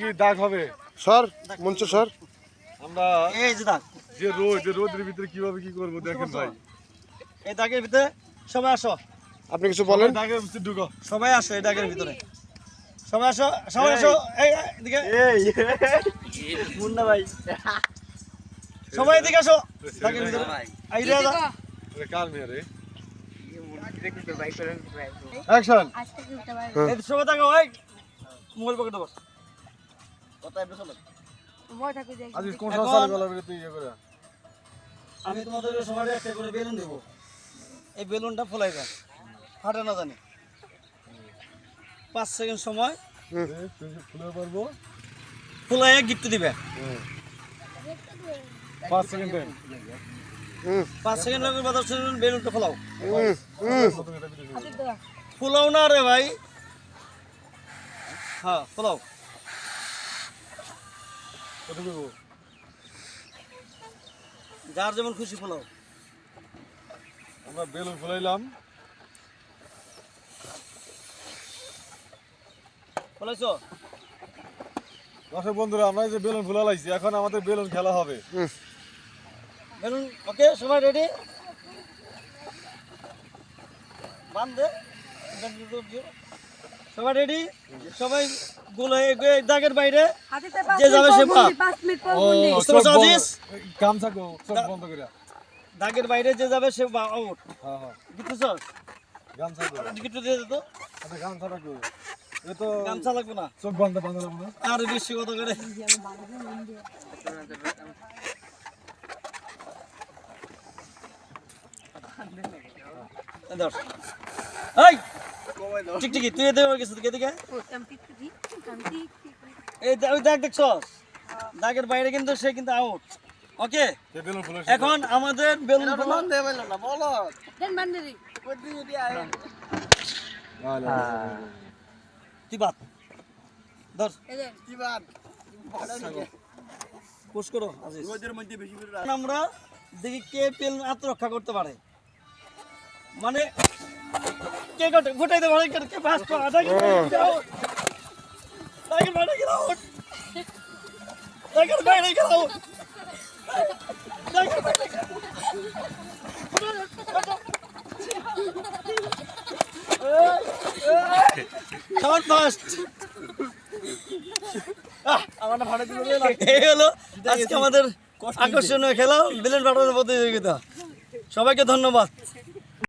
কি দাগ হবে? সর মঞ্চ সর আমরা এই যে দাগ। যে রোদ যে রোদের ভিতরে কীভাবে কি করব দেখেন ভাই। এই দাগের ভিতরে সবাই আসো। আপনি কিছু বলেন? দাগের ভিতরে ঢুকো। সবাই আসো এই দাগের ভিতরে। সবাই আসো সবাই আসো। এই এদিকে। মুন্না ভাই। সবাই এদিকে আসো। দাগের ভিতরে। এই রে দা এটা কার মেয়ে রে? অ্যাকশন এই সবাই এই। মোবাইল পকেটে বস। কথা চলো ভয় আজ কোন ইয়ে করে? আমি তোমাদের সবাই একটা করে বেলুন দেবো। এই বেলুনটা ফোলাইবে। ফাটে না জানি। পাঁচ সেকেন্ড সময় পারব? ফুলাইয়া গিফট দিবে। পাঁচ সেকেন্ড পাঁচ সেকেন্ড লাগবে বেলুনটা ফোলাও। ফুলাও না রে ভাই। হ্যাঁ ফোলাও। যার যেমন খুশি ফোলাও। আমরা বেলুন ফুলাইলাম। ফোলাইছো? দর্শক বন্ধুরা আমরা এই যে বেলুন ফুলা লাইছি এখন আমাদের বেলুন খেলা হবে। বেলুন ওকে সবাই রেডি বান্ধে সবাই রেডি সবাই গোল হয়ে দাগের বাইরে। যে যাবে সে আজিজ? এই গামছা গো বন্ধ করে দাগের বাইরে যে যাবে সে আউট হ্যাঁ হ্যাঁ। গামছা গো। টিকিট দিয়ে দিত গামছাটা গো। এ তো গামছা লাগবে না। চোখ বন্ধ বন্ধ লাগবে না। আর বেশি কত করে। এই! টিকটিকি তুই এদিকে গেছিস দিকে এই দা- ওই দাগ দেখছস? দাগের বাইরে কিন্তু সে কিন্তু আউট ওকে যে বেলুন ফুলা এখন আমাদের বেলুন ফোলা- দেন বান্ডারি তুই বাদ ধর। দেন। পুশ করো আজিজ। এখন আমরা দেখি কে পেল আত্মরক্ষা করতে পারে। মানে এই হলো আজকে আমাদের আকর্ষণীয় খেলা বিলেন পাঠানোর প্রতিযোগিতা। সবাইকে ধন্যবাদ।